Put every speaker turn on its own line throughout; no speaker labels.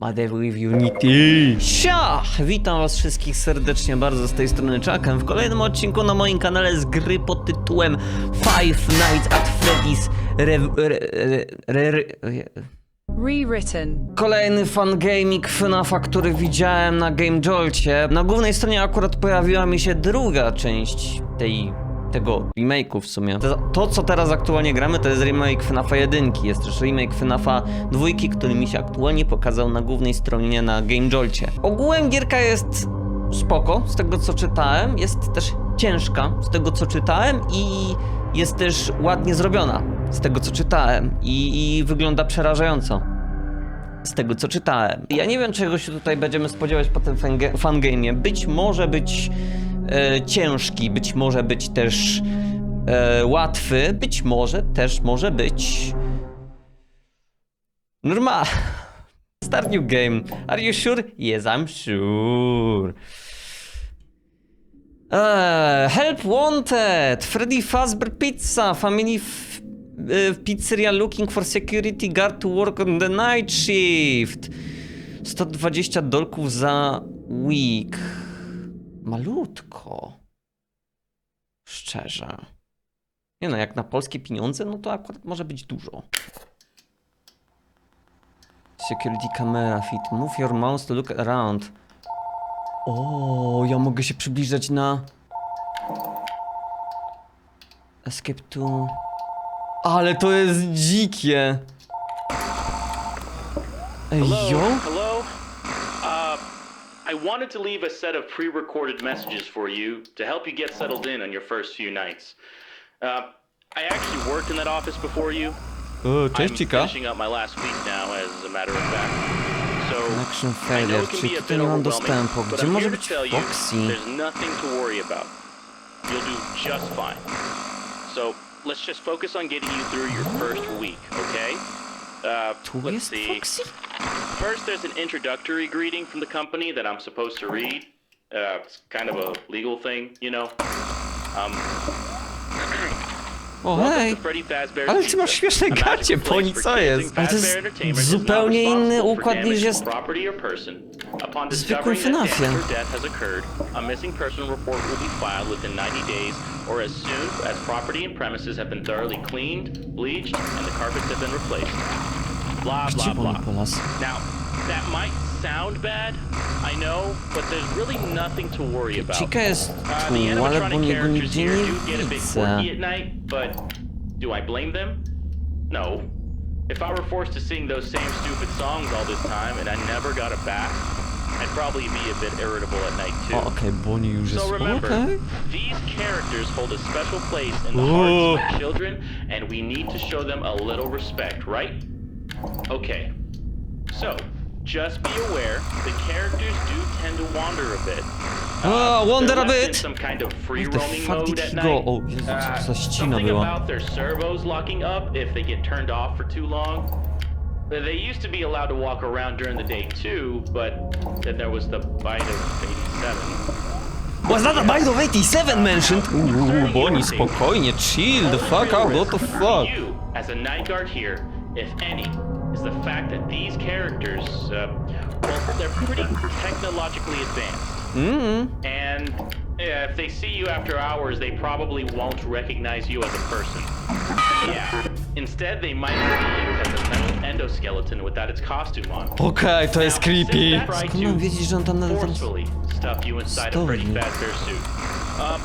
Mother with Unity. Sia! Witam was wszystkich serdecznie bardzo z tej strony Chucken w kolejnym odcinku na moim kanale z gry pod tytułem Five Nights at Freddy's Rev... Re, re, re, re,
Rewritten.
Kolejny fangaming FNAFa, który widziałem na Game Jolcie. Na głównej stronie akurat pojawiła mi się druga część tej tego remake'u w sumie. To, to, co teraz aktualnie gramy, to jest remake FNAFa 1. Jest też remake FNAFa 2, który mi się aktualnie pokazał na głównej stronie na Game Jolcie. Ogółem gierka jest spoko, z tego co czytałem. Jest też ciężka, z tego co czytałem i jest też ładnie zrobiona, z tego co czytałem. I, i wygląda przerażająco z tego co czytałem. Ja nie wiem, czego się tutaj będziemy spodziewać po tym fanga- fangame'ie. Być może być e, ciężki, być może być też e, łatwy, być może też może być normal. Start new game. Are you sure? Yes, I'm sure. Eee, help wanted! Freddy Fazbear Pizza, family f- e, pizzeria looking for security guard to work on the night shift. 120 dolków za week. Malutko. Szczerze. Nie no, jak na polskie pieniądze, no to akurat może być dużo. Security camera fit. Move your mouse to look around. O, ja mogę się przybliżać na... Escape to... Ale to jest dzikie! Ej,
Hello?
yo?
Hello? I wanted to leave a set of pre-recorded messages for you to help you get settled in on your first few nights. Uh, I actually worked in that office before you.
O,
I'm
cześć, Cika.
finishing up my last week now, as a matter of fact. So,
Connection failure,
it can
czyli
be a
tutaj nie mam dostępu. Gdzie może być
tell
Foxy?
there's nothing to worry about. You'll do just fine. So, let's just focus on getting you through your first week, okay? Uh,
Tu jest
see.
Foxy?
First, there's an introductory greeting from the company that I'm supposed to read. Uh, it's kind of a legal thing, you know. Um,
O, hej! Ale ty masz śmieszne gacie, Poni,
for
co jest? Ale to jest zupełnie inny układ niż jest
property or person. Upon
w zwykłym
discovering that
FNAFie.
damage or death has occurred, a missing person report will be filed within 90 days or as soon as property and premises have been thoroughly cleaned, bleached, and the carpets have been replaced. Blah, blah, blah. Now, that might sound bad, I know, but there's really nothing to worry about.
Chica jest
Uh, the
tu, ale
animatronic
niego
characters
nigdzie
here
nie
do get a bit
widzę.
quirky at night, but do I blame them? No. If I were forced to sing those same stupid songs all this time and I never got a bath, I'd probably be a bit irritable at night too.
O, okej, Bonnie już jest...
So remember,
Okej.
these characters hold a special place in the hearts of children, and we need to show them a little respect, right? Okay. So, just be aware the characters do tend to wander a bit.
Ah, wander a bit.
some kind of free
Where the
roaming
fuck
mode
did
at
he
night.
go? Oh, Jezu, co
Uh,
za ścina była?
about their servos locking up if they get turned off for too long. They used to be allowed to walk around during the day too, but then there was the bite of 87.
Was that a bite of 87 mentioned? Uuu, Bonnie, spokojnie, chill the fuck out, what the fuck?
You, as a night guard here, if any, is the fact that these characters, uh, well, they're pretty technologically advanced.
Mm-hmm.
And yeah, if they see you after hours, they probably won't recognize you as a person. Yeah. Instead, they might see you as a metal endoskeleton without its costume on.
Okej, to jest creepy.
since that right
Skąd mam
to
wiedzieć, że on tam nadal tam...
forcefully stuff you inside a
Story.
Freddy Fazbear suit. Um,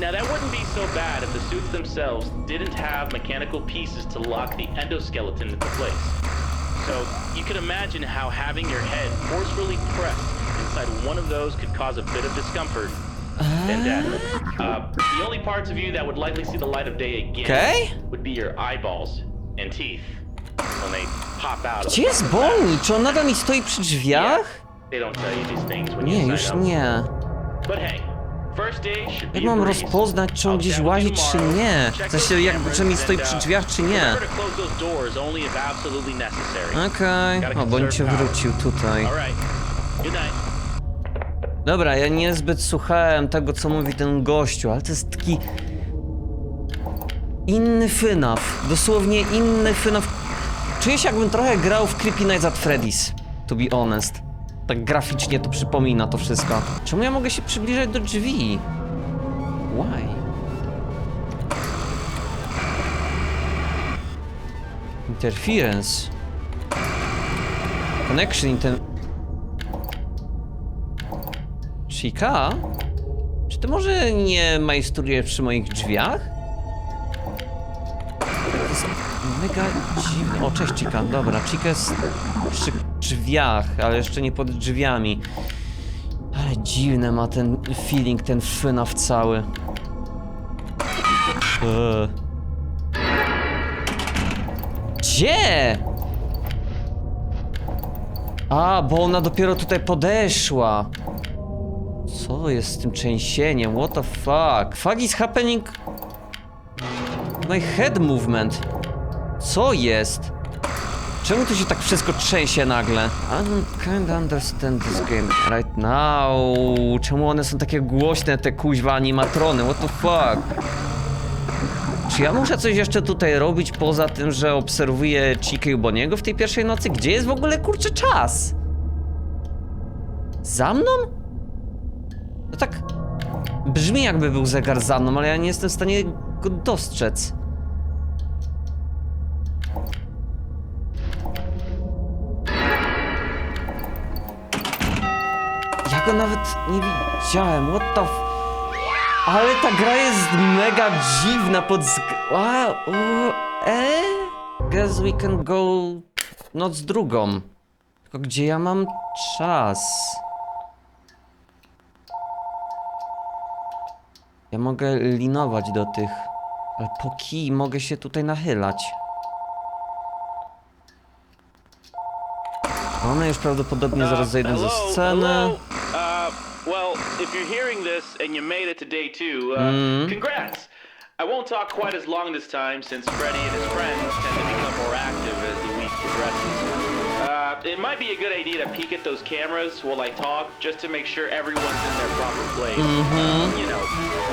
now that wouldn't be so bad if the suits themselves didn't have mechanical pieces to lock the endoskeleton into place. So you can imagine how having your head forcefully pressed inside one of those could cause a bit of discomfort and death. Uh, the only parts of you that would likely see the light of day again
Okej.
would be your eyeballs and teeth when they pop out. of
Gdzie
the
jest
front of the
Bonnie? Czy on nadal mi stoi przy drzwiach?
They don't tell you these things when
Nie,
you
już
sign up.
nie.
But hey,
Jak mam rozpoznać, czy on gdzieś łazi, czy nie? W sensie, jak, czy mi stoi przy drzwiach, czy nie? Okej. O, Bonnie się wrócił tutaj. Dobra, ja niezbyt słuchałem tego, co mówi ten gościu, ale to jest taki... Inny FNAF. Dosłownie inny FNAF. Czuję się, jakbym trochę grał w Creepy Nights at Freddy's. To be honest. Tak graficznie to przypomina to wszystko. Czemu ja mogę się przybliżać do drzwi? Why? Interference. Connection inter... Chica? Czy ty może nie majstrujesz przy moich drzwiach? To jest mega dziwne. O, cześć Chica. Dobra, Chica jest przy drzwiach, ale jeszcze nie pod drzwiami. Ale dziwne ma ten feeling, ten FNAF cały. Eee. Gdzie? A, bo ona dopiero tutaj podeszła. Co jest z tym trzęsieniem? What the fuck? Fuck is happening? My head movement. Co jest? Czemu to się tak wszystko trzęsie nagle? I don't understand this game right now. Czemu one są takie głośne, te kuźwa animatrony? What the fuck? Czy ja muszę coś jeszcze tutaj robić poza tym, że obserwuję Chikę i Boniego w tej pierwszej nocy? Gdzie jest w ogóle kurczę czas? Za mną? No tak brzmi jakby był zegar za mną, ale ja nie jestem w stanie go dostrzec. Ja go nawet nie widziałem. What the f... Ale ta gra jest mega dziwna pod. Wow, e? Guess we can go noc drugą. Tylko gdzie ja mam czas? Ja mogę linować do tych, ale po kij mogę się tutaj nachylać. One już prawdopodobnie zaraz zejdą ze sceny.
If you're hearing this and you made it to day two, uh,
Mm.
congrats. I won't talk quite as long this time since Freddy and his friends tend to become more active as the week progresses. Uh, it might be a good idea to peek at those cameras while I talk, just to make sure everyone's in their proper place. You know,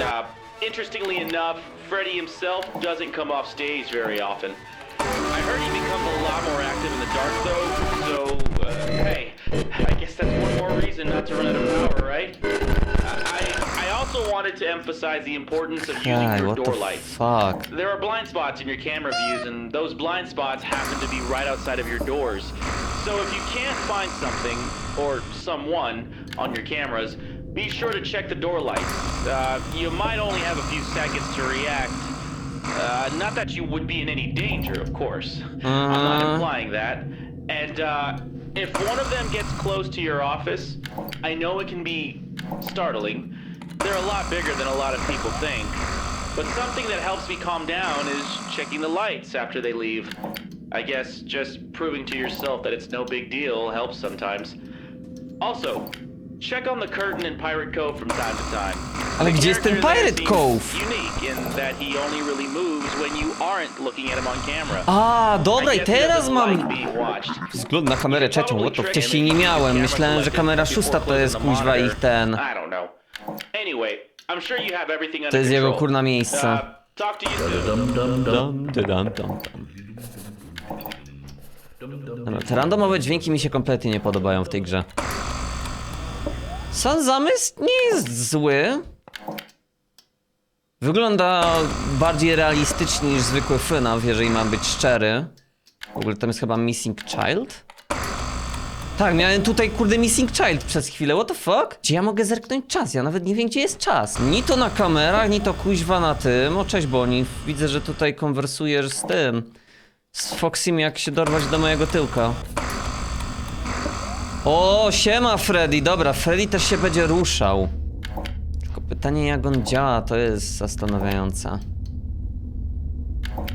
uh, interestingly enough, Freddy himself doesn't come off stage very often. I heard he becomes a lot more active in the dark, though. So, uh, hey, I guess that's one more reason not to run out of power, right? Also wanted to emphasize the importance of using
Guy,
your
what the
door lights.
fuck?
There are blind spots in your camera views, and those blind spots happen to be right outside of your doors. So if you can't find something or someone on your cameras, be sure to check the door lights. Uh, you might only have a few seconds to react. Uh, not that you would be in any danger, of course. I'm not
Uh.
implying that. And uh, if one of them gets close to your office, I know it can be startling. They're a lot bigger than a lot of people think. But something that helps me calm down is checking the lights after they leave. I guess just proving to yourself that it's no big deal helps sometimes. Also, check on the curtain in Pirate Cove from time to time.
Ale gdzie jest ten Pirate Cove?
Unique in that he only really moves when you aren't looking at him on camera.
A, dobra,
I
teraz mam wzgląd na kamerę trzecią, bo to wcześniej nie miałem. Myślałem, że kamera szósta to jest kuźwa ich ten.
I don't know. Anyway, I'm sure you have everything under
To jest jego
control.
kurna miejsce.
Uh, talk to you soon.
Dum, dum, dum, dum. Dobra, te randomowe dźwięki mi się kompletnie nie podobają w tej grze. Sam zamysł nie jest zły. Wygląda bardziej realistycznie niż zwykły FNAF, jeżeli mam być szczery. W ogóle tam jest chyba Missing Child? Tak, miałem tutaj kurde Missing Child przez chwilę, what the fuck? Gdzie ja mogę zerknąć czas? Ja nawet nie wiem gdzie jest czas. Ni to na kamerach, ni to kuźwa na tym. O cześć Boni, widzę, że tutaj konwersujesz z tym. Z Foxym jak się dorwać do mojego tyłka. O, siema Freddy, dobra, Freddy też się będzie ruszał. Tylko pytanie jak on działa, to jest zastanawiające.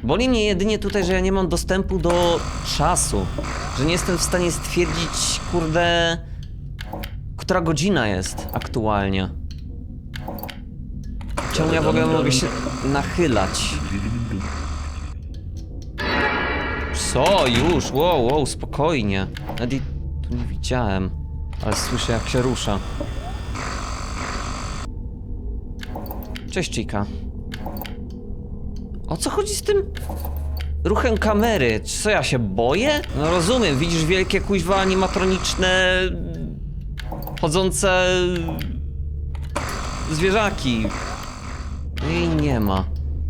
Boli mnie jedynie tutaj, że ja nie mam dostępu do czasu. Że nie jestem w stanie stwierdzić, kurde, która godzina jest aktualnie. Czemu ja w ogóle mogę się nachylać? Co? Już? Wow, wow, spokojnie. Jej tu nie widziałem. Ale słyszę jak się rusza. Cześć, Chica. O co chodzi z tym ruchem kamery. Co ja się boję? No rozumiem, widzisz wielkie kuźwa animatroniczne chodzące zwierzaki. No i nie ma.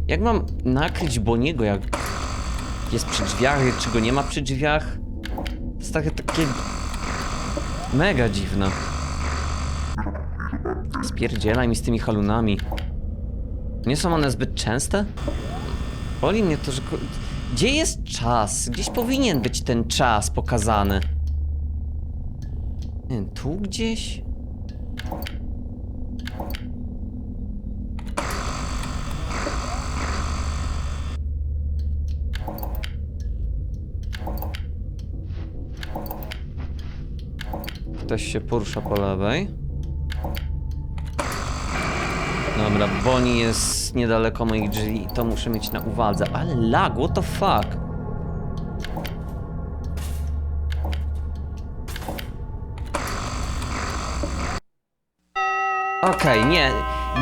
Jak mam nakryć Boniego, jak jest przy drzwiach, czy go nie ma przy drzwiach? To jest takie, takie mega dziwne. Spierdzielaj mi z tymi halunami. Nie są one zbyt częste? Boli mnie to, że... Gdzie jest czas? Gdzieś powinien być ten czas pokazany. Nie wiem, tu gdzieś? Ktoś się porusza po lewej. Dobra, Bonnie jest niedaleko moich drzwi i to muszę mieć na uwadze. Ale lag, what the fuck? Okej, nie,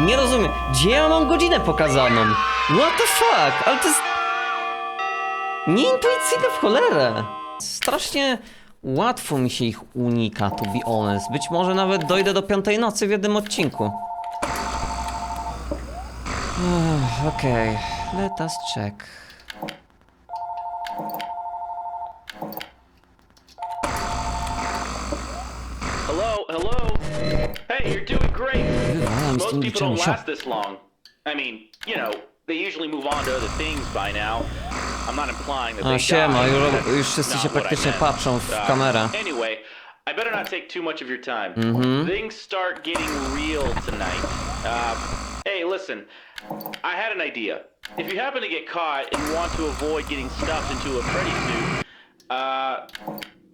nie rozumiem. Gdzie ja mam godzinę pokazaną? What the fuck? Ale to jest... Nieintuicyjne w cholerę. Strasznie łatwo mi się ich unika, to be honest. Być może nawet dojdę do piątej nocy w jednym odcinku. Ech, Okej, let us check.
Hello, hello. Hey, you're doing great.
Z
Most people don't last this long. I mean, you know, they usually move on to other things by now. I'm not implying that
A,
they
siema,
died.
już- już wszyscy się praktycznie patrzą w
Uh,
kamerę.
Anyway, I better not take too much of your time.
Mhm.
Things start getting real tonight. Uh, listen, I had an idea. If you happen to get caught and want to avoid getting stuffed into a Freddy suit, uh,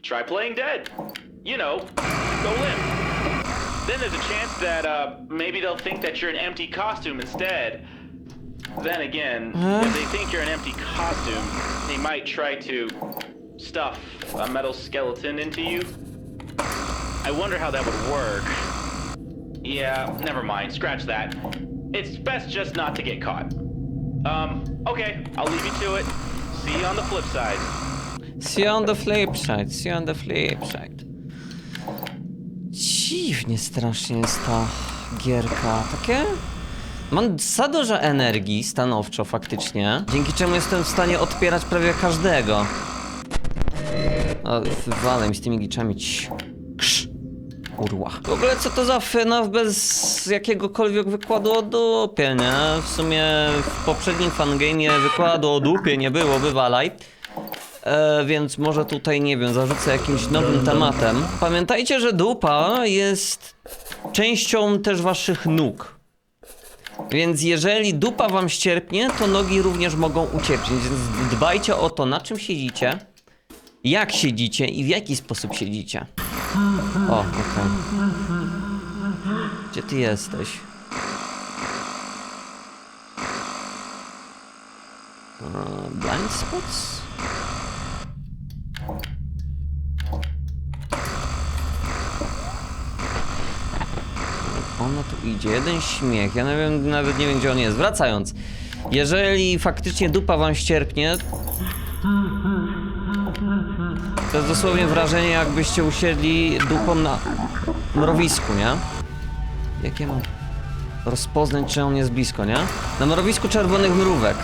try playing dead. You know, go limp. Then there's a chance that uh, maybe they'll think that you're an empty costume instead. Then again, if they think you're an empty costume, they might try to stuff a metal skeleton into you. I wonder how that would work. Yeah, never mind. Scratch that. It's best just not to get caught. Um, okay, I'll leave you to it. See you on the flip side.
See you on the flip side, see you on the flip side. Dziwnie strasznie jest ta gierka. Takie... Mam za dużo energii, stanowczo faktycznie, dzięki czemu jestem w stanie odpierać prawie każdego. O, wywalaj mi z tymi giczami. Cii. Krz. Kurwa. W ogóle co to za FNAF bez jakiegokolwiek wykładu o dupie, nie? W sumie w poprzednim fangame'ie wykładu o dupie nie było, wywalaj. E, więc może tutaj, nie wiem, zarzucę jakimś nowym tematem. Pamiętajcie, że dupa jest częścią też waszych nóg. Więc jeżeli dupa wam ścierpnie, to nogi również mogą ucierpieć. Więc dbajcie o to, na czym siedzicie, jak siedzicie i w jaki sposób siedzicie. O, okej. Gdzie ty jesteś? E, blind spots? Ona tu idzie, jeden śmiech. Ja nawet, nawet nie wiem, gdzie on jest. Wracając, jeżeli faktycznie dupa wam ścierpnie, to jest dosłownie wrażenie, jakbyście usiedli dupą na mrowisku, nie? Jak ja mam rozpoznać, czy on jest blisko, nie? Na mrowisku czerwonych mrówek.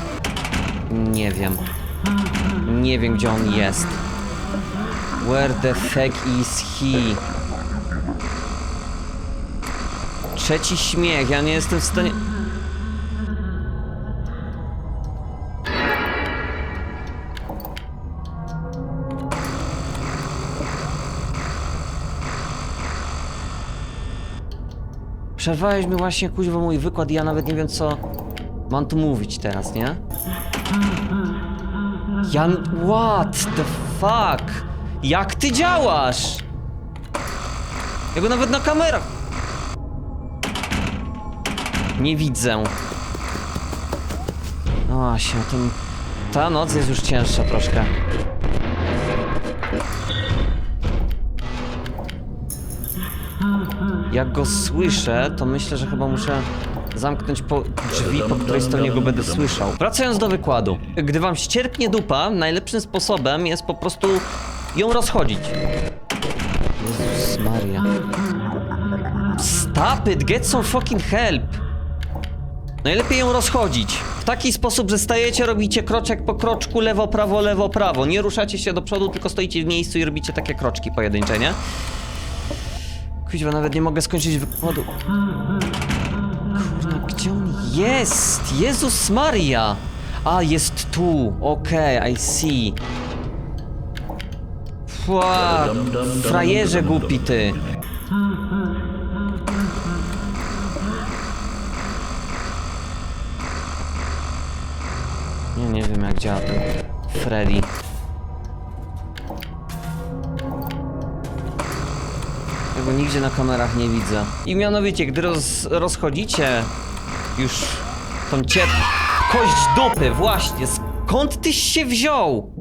Nie wiem. Nie wiem, gdzie on jest. Where the fuck is he? Trzeci śmiech, ja nie jestem w stanie... Przerwałeś mi właśnie kuźwa mój wykład i ja nawet nie wiem co mam tu mówić teraz, nie? Jan... What the fuck? Jak ty działasz? Ja go nawet na kamerach... Nie widzę. O, się ten... Ta noc jest już cięższa troszkę. Jak go słyszę, to myślę, że chyba muszę zamknąć po drzwi, po której stronie go będę słyszał. Wracając do wykładu. Gdy wam ścierpnie dupa, najlepszym sposobem jest po prostu ją rozchodzić. Jezus Maria. Stop it, get some fucking help. Najlepiej ją rozchodzić. W taki sposób, że stajecie, robicie kroczek po kroczku, lewo, prawo, lewo, prawo. Nie ruszacie się do przodu, tylko stoicie w miejscu i robicie takie kroczki pojedyncze, nie? Kuźwa, nawet nie mogę skończyć wykładu. Kurna, gdzie on jest? Jezus Maria! A, jest tu. Okej, I see. Fua, frajerze głupi ty. Nie, nie wiem jak działa ten Freddy. Go nigdzie na kamerach nie widzę. I mianowicie, gdy roz, rozchodzicie już tą ciep... Kość dupy, właśnie, skąd tyś się wziął?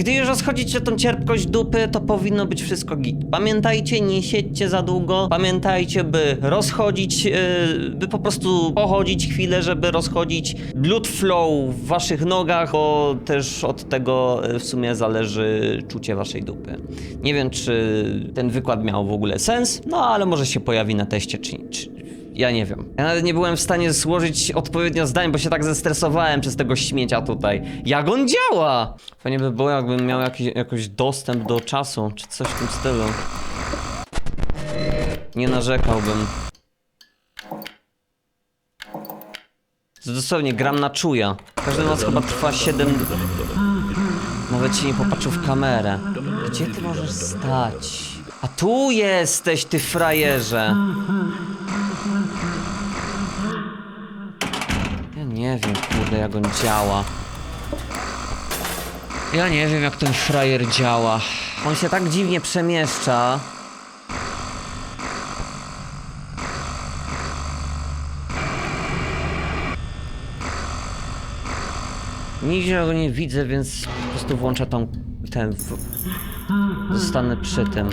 Gdy już rozchodzicie tą cierpkość dupy, to powinno być wszystko git. Pamiętajcie, nie siedźcie za długo. Pamiętajcie, by rozchodzić, yy, by po prostu pochodzić chwilę, żeby rozchodzić blood flow w waszych nogach, bo też od tego yy, w sumie zależy czucie waszej dupy. Nie wiem, czy ten wykład miał w ogóle sens, no ale może się pojawi na teście, czy, czy ja nie wiem. Ja nawet nie byłem w stanie złożyć odpowiednio zdań, bo się tak zestresowałem przez tego śmiecia tutaj. Jak on działa? Fajnie by było, jakbym miał jakiś, jakoś dostęp do czasu, czy coś w tym stylu. Nie narzekałbym. Dosłownie gram na czuja. Każdy noc chyba trwa 7... Nawet się nie popatrzył w kamerę. Gdzie ty możesz stać? A tu jesteś, ty frajerze. Ja nie wiem, kurde, jak on działa. Ja nie wiem, jak ten frajer działa. On się tak dziwnie przemieszcza. Nigdzie go nie widzę, więc po prostu włączę tą... ten... Zostanę przy tym.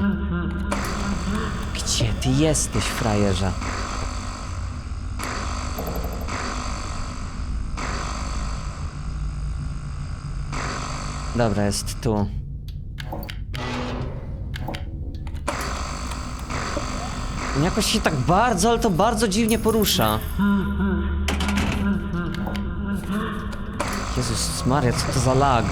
Gdzie ty jesteś, frajerze? Dobra, jest tu. On Jakoś się tak bardzo, ale to bardzo dziwnie porusza. Jezus Maria, co to za lag?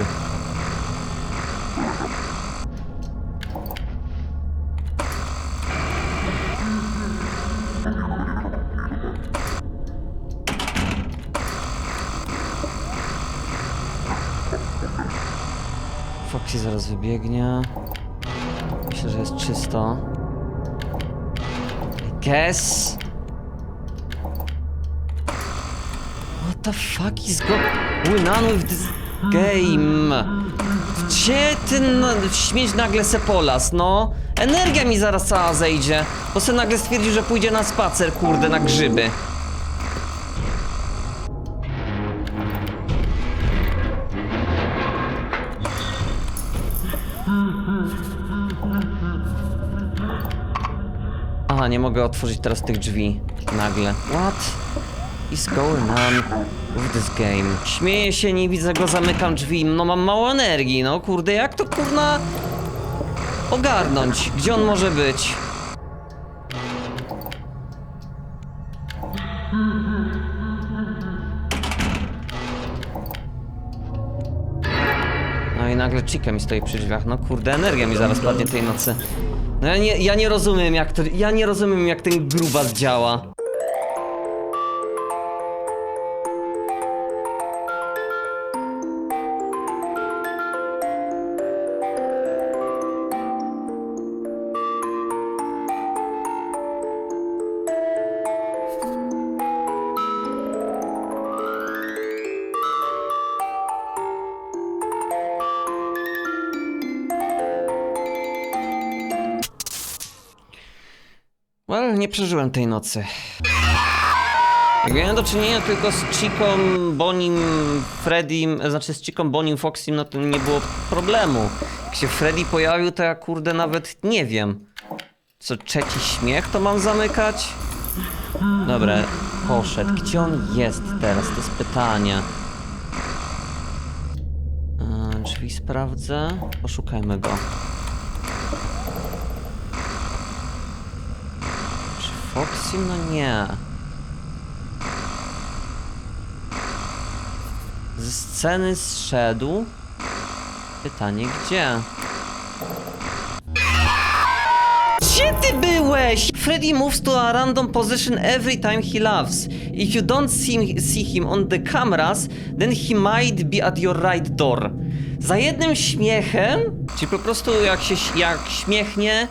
Zaraz wybiegnie. Myślę, że jest czysto. Guess. What the fuck is going on with this game? Gdzie ten śmieć nagle Sepolas, no? Energia mi zaraz cała zejdzie, bo se nagle stwierdził, że pójdzie na spacer, kurde, na grzyby. Aha, nie mogę otworzyć teraz tych drzwi. Nagle. What is going on with this game? Śmieję się, nie widzę go, zamykam drzwi. No mam mało energii, no kurde, jak to kurna ogarnąć? Gdzie on może być? No i nagle Chica mi stoi przy drzwiach. No kurde, energia mi zaraz padnie tej nocy. No ja nie, ja nie rozumiem jak to, ja nie rozumiem jak ten grubas działa. Przeżyłem tej nocy. Miałem do czynienia tylko z Chiką, Bonim, Freddym, znaczy z Chiką, Bonim, Foxym, no to nie było problemu. Jak się Freddy pojawił, to ja kurde nawet nie wiem. Co, trzeci śmiech to mam zamykać? Dobra, poszedł? Gdzie on jest teraz? To jest pytanie. E, drzwi sprawdzę. Poszukajmy go. Foxy? No nie. Ze sceny zszedł. Pytanie gdzie? Gdzie ty byłeś? Freddy moves to a random position every time he laughs. If you don't see, see him on the cameras, then he might be at your right door. Za jednym śmiechem, czyli po prostu jak się jak śmiechnie,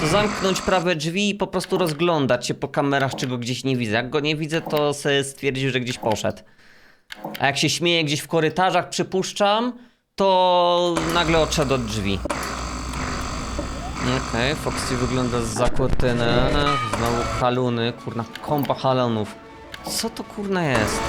to zamknąć prawe drzwi i po prostu rozglądać się po kamerach, czy go gdzieś nie widzę. Jak go nie widzę, to sobie stwierdził, że gdzieś poszedł. A jak się śmieje gdzieś w korytarzach, przypuszczam, to nagle odszedł od drzwi. Okej, Foxy wygląda za kurtyny. Znowu haluny, kurna, kompa halonów. Co to kurna jest?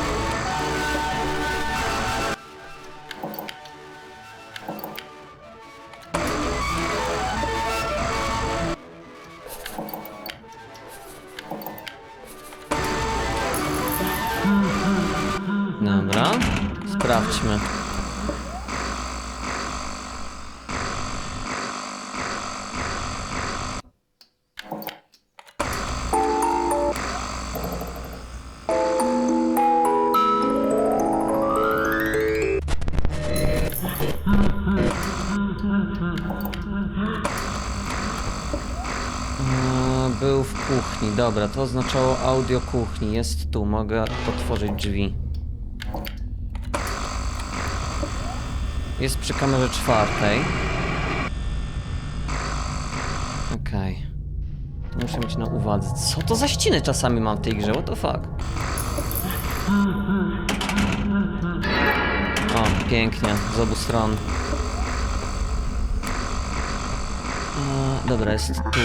Dobra, to oznaczało audio kuchni. Jest tu, mogę otworzyć drzwi. Jest przy kamerze czwartej. Okej. To muszę mieć na uwadze. Co to za ściny czasami mam w tej grze? What the fuck? O, pięknie, z obu stron. E, dobra, jest tu.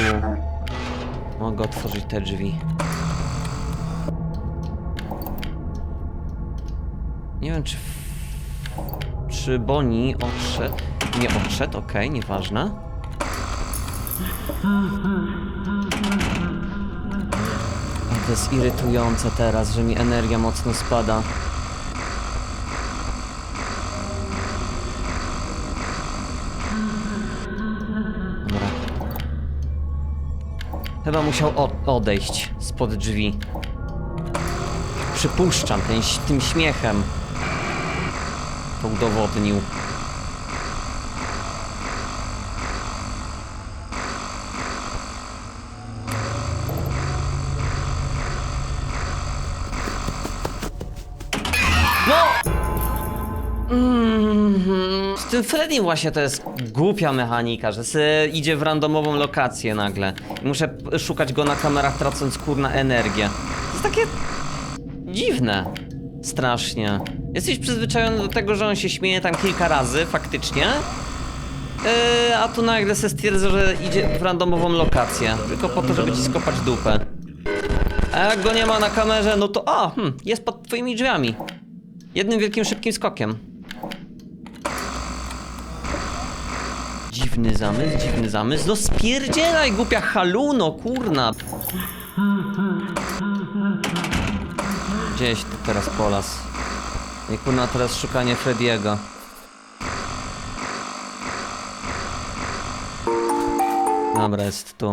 Mogę otworzyć te drzwi. Nie wiem, czy. Czy Bonnie odszedł. Nie odszedł, okej, nieważne. A To jest irytujące teraz, że mi energia mocno spada. Chyba musiał odejść spod drzwi. Przypuszczam, ten, tym śmiechem to udowodnił. Freddy właśnie to jest głupia mechanika, że se idzie w randomową lokację nagle. I muszę szukać go na kamerach, tracąc kurna energię. To jest takie dziwne. Strasznie. Jesteś przyzwyczajony do tego, że on się śmieje tam kilka razy, faktycznie. Yy, a tu nagle se stwierdza, że idzie w randomową lokację. Tylko po to, żeby ci skopać dupę. A jak go nie ma na kamerze, no to a, hmm, jest pod twoimi drzwiami. Jednym wielkim, szybkim skokiem. Dziwny zamysł, dziwny zamysł. No spierdzielaj, głupia haluno, kurna. Gdzieś tu teraz polas. I kurna teraz szukanie Frediego. Dobra, jest tu.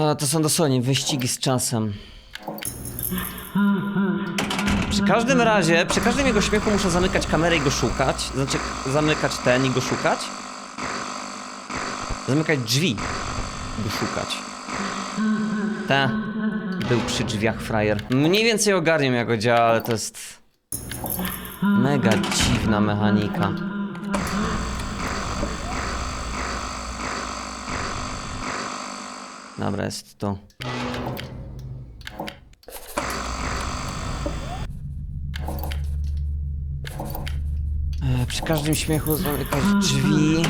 A, to są dosłownie wyścigi z czasem. Każdym razie, przy każdym jego śmiechu muszę zamykać kamerę i go szukać. Znaczy, zamykać ten i go szukać. Zamykać drzwi i go szukać. Ta. Był przy drzwiach frajer. Mniej więcej ogarniam jak go działa, ale to jest... Mega dziwna mechanika. Dobra, jest to. E, Przy każdym śmiechu zamykać drzwi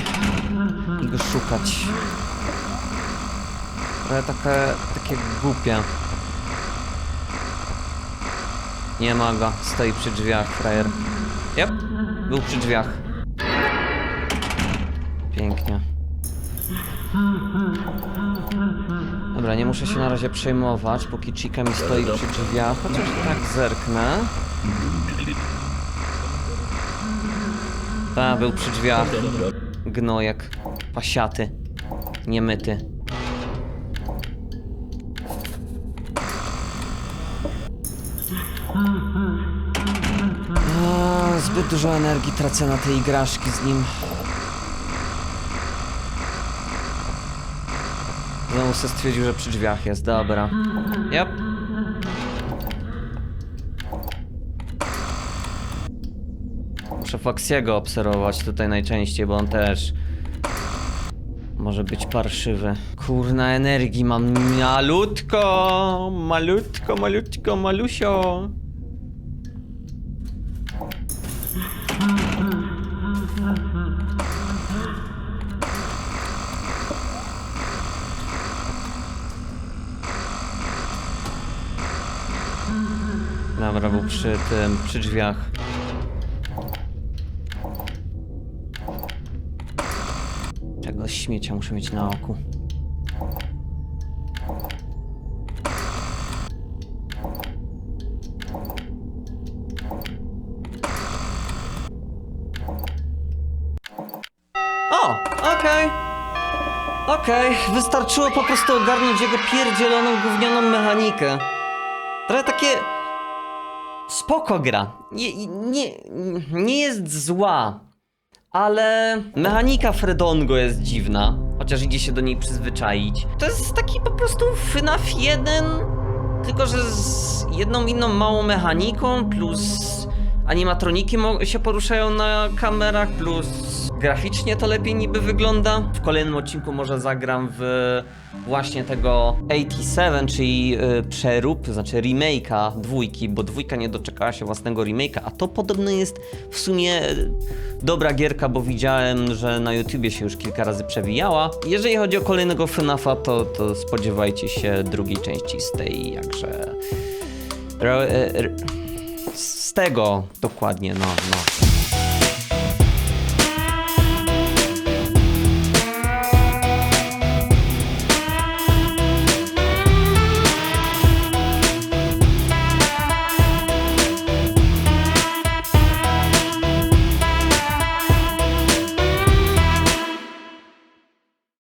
i go szukać. Trochę takie, takie głupie. Nie ma go, stoi przy drzwiach, frajer. Yep, był przy drzwiach. Pięknie. Dobra, nie muszę się na razie przejmować, póki Chica mi stoi przy drzwiach, chociaż tak zerknę. Ta, był przy drzwiach. Gnojek. Pasiaty. Niemyty. A, zbyt dużo energii tracę na te igraszki z nim. Znowu se stwierdził, że przy drzwiach jest, dobra. Yep. Muszę Foxiego obserwować tutaj najczęściej, bo on też może być parszywy. Kurna energii mam malutko, malutko, malutko, malusio. Dobra, był przy tym, przy drzwiach. Śmiecia muszę mieć na oku. O, okej. Okej, wystarczyło po prostu ogarnąć jego pierdzieloną gównianą mechanikę. Trochę takie... Spoko gra. Nie, nie, nie jest zła. Ale mechanika Fredongo jest dziwna. Chociaż idzie się do niej przyzwyczaić. To jest taki po prostu FNAF 1, tylko że z jedną inną małą mechaniką, plus animatroniki się poruszają na kamerach, plus graficznie to lepiej niby wygląda. W kolejnym odcinku może zagram w właśnie tego 87, czyli y, przerób, znaczy remake'a dwójki, bo dwójka nie doczekała się własnego remake'a, a to podobno jest w sumie y, dobra gierka, bo widziałem, że na YouTubie się już kilka razy przewijała. Jeżeli chodzi o kolejnego FNAFa, to, to spodziewajcie się drugiej części z tej jakże... R- z tego dokładnie, no, no.